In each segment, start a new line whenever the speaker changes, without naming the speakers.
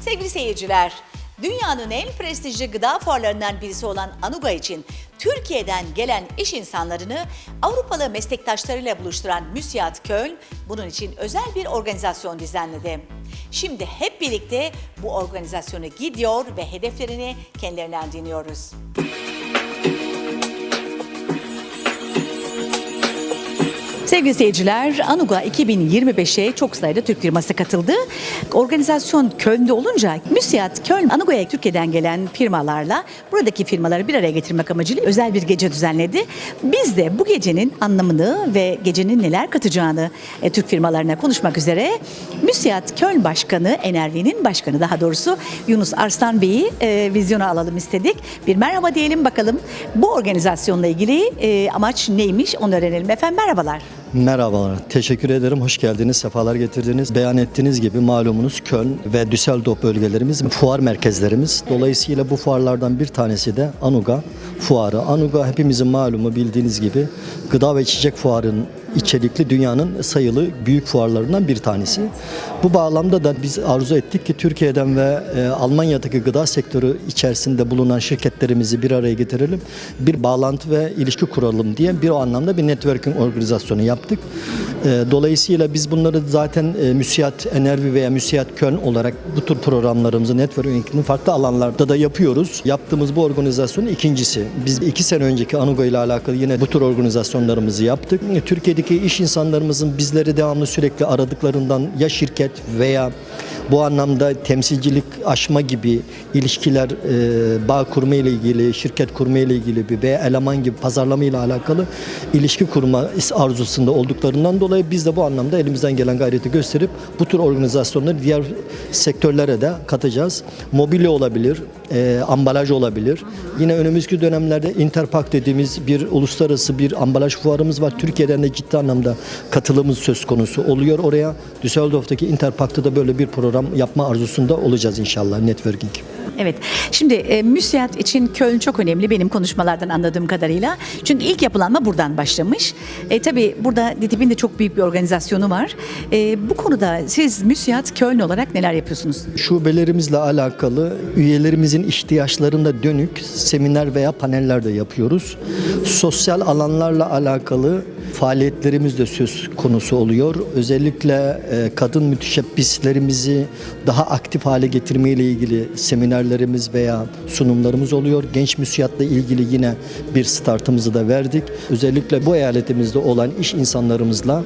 Sevgili seyirciler, dünyanın en prestijli gıda fuarlarından birisi olan Anuga için Türkiye'den gelen iş insanlarını Avrupalı meslektaşlarıyla buluşturan Müsiyat Köln bunun için özel bir organizasyon düzenledi. Şimdi hep birlikte bu organizasyona gidiyor ve hedeflerini kendilerinden dinliyoruz. Sevgili seyirciler, Anuga 2025'e çok sayıda Türk firması katıldı. Organizasyon Köln'de olunca Müsiyat Köln, Anuga'ya Türkiye'den gelen firmalarla buradaki firmaları bir araya getirmek amacıyla özel bir gece düzenledi. Biz de bu gecenin anlamını ve gecenin neler katacağını e, Türk firmalarına konuşmak üzere Müsiyat Köln Başkanı, Enervi'nin başkanı daha doğrusu Yunus Arslan Bey'i e, vizyona alalım istedik. Bir merhaba diyelim bakalım bu organizasyonla ilgili e, amaç neymiş onu öğrenelim. Efendim merhabalar.
Merhabalar, teşekkür ederim. Hoş geldiniz, sefalar getirdiniz. Beyan ettiğiniz gibi malumunuz Köln ve Düsseldorf bölgelerimiz fuar merkezlerimiz. Dolayısıyla bu fuarlardan bir tanesi de Anuga fuarı. Anuga hepimizin malumu bildiğiniz gibi gıda ve içecek fuarının içerikli dünyanın sayılı büyük fuarlarından bir tanesi. Bu bağlamda da biz arzu ettik ki Türkiye'den ve e, Almanya'daki gıda sektörü içerisinde bulunan şirketlerimizi bir araya getirelim. Bir bağlantı ve ilişki kuralım diye bir o anlamda bir networking organizasyonu yaptık. E, dolayısıyla biz bunları zaten e, Müsiyat Enerji veya Müsiyat Köln olarak bu tür programlarımızı networking'in farklı alanlarda da yapıyoruz. Yaptığımız bu organizasyonun ikincisi. Biz iki sene önceki Anuga ile alakalı yine bu tür organizasyonlarımızı yaptık. Türkiye'deki iş insanlarımızın bizleri devamlı sürekli aradıklarından ya şirket veya bu anlamda temsilcilik aşma gibi ilişkiler, e, bağ kurma ile ilgili, şirket kurma ile ilgili bir veya eleman gibi pazarlama ile alakalı ilişki kurma arzusunda olduklarından dolayı biz de bu anlamda elimizden gelen gayreti gösterip bu tür organizasyonları diğer sektörlere de katacağız. Mobilya olabilir, e, ambalaj olabilir. Yine önümüzdeki dönemlerde Interpak dediğimiz bir uluslararası bir ambalaj fuarımız var. Türkiye'den de ciddi anlamda katılımımız söz konusu oluyor oraya. Düsseldorf'taki Interpak'ta da böyle bir program yapma arzusunda olacağız inşallah networking.
Evet. Şimdi e, müsiyat için Köln çok önemli benim konuşmalardan anladığım kadarıyla. Çünkü ilk yapılanma buradan başlamış. E, tabii burada DİTİB'in de çok büyük bir organizasyonu var. E, bu konuda siz müsiyat Köln olarak neler yapıyorsunuz?
Şubelerimizle alakalı üyelerimizin ihtiyaçlarına dönük seminer veya paneller de yapıyoruz. Sosyal alanlarla alakalı faaliyetlerimiz de söz konusu oluyor. Özellikle e, kadın müteşebbislerimizi daha aktif hale getirme ilgili seminerlerimiz veya sunumlarımız oluyor. Genç müsiyatla ilgili yine bir startımızı da verdik. Özellikle bu eyaletimizde olan iş insanlarımızla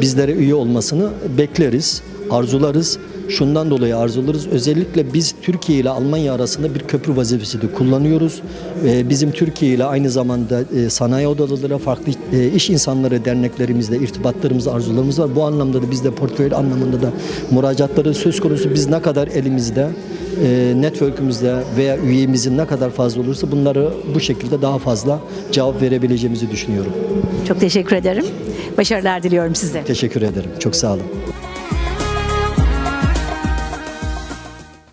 bizlere üye olmasını bekleriz, arzularız. Şundan dolayı arzularız. Özellikle biz Türkiye ile Almanya arasında bir köprü vazifesi de kullanıyoruz. Ee, Bizim Türkiye ile aynı zamanda e, sanayi odaları, farklı e, iş insanları derneklerimizle irtibatlarımız, arzularımız var. Bu anlamda da bizde portföy anlamında da müracaatları söz konusu. Biz ne kadar elimizde, e, network'ümüzde veya üyemizin ne kadar fazla olursa bunları bu şekilde daha fazla cevap verebileceğimizi düşünüyorum.
Çok teşekkür ederim. Başarılar diliyorum size.
Teşekkür ederim. Çok sağ olun.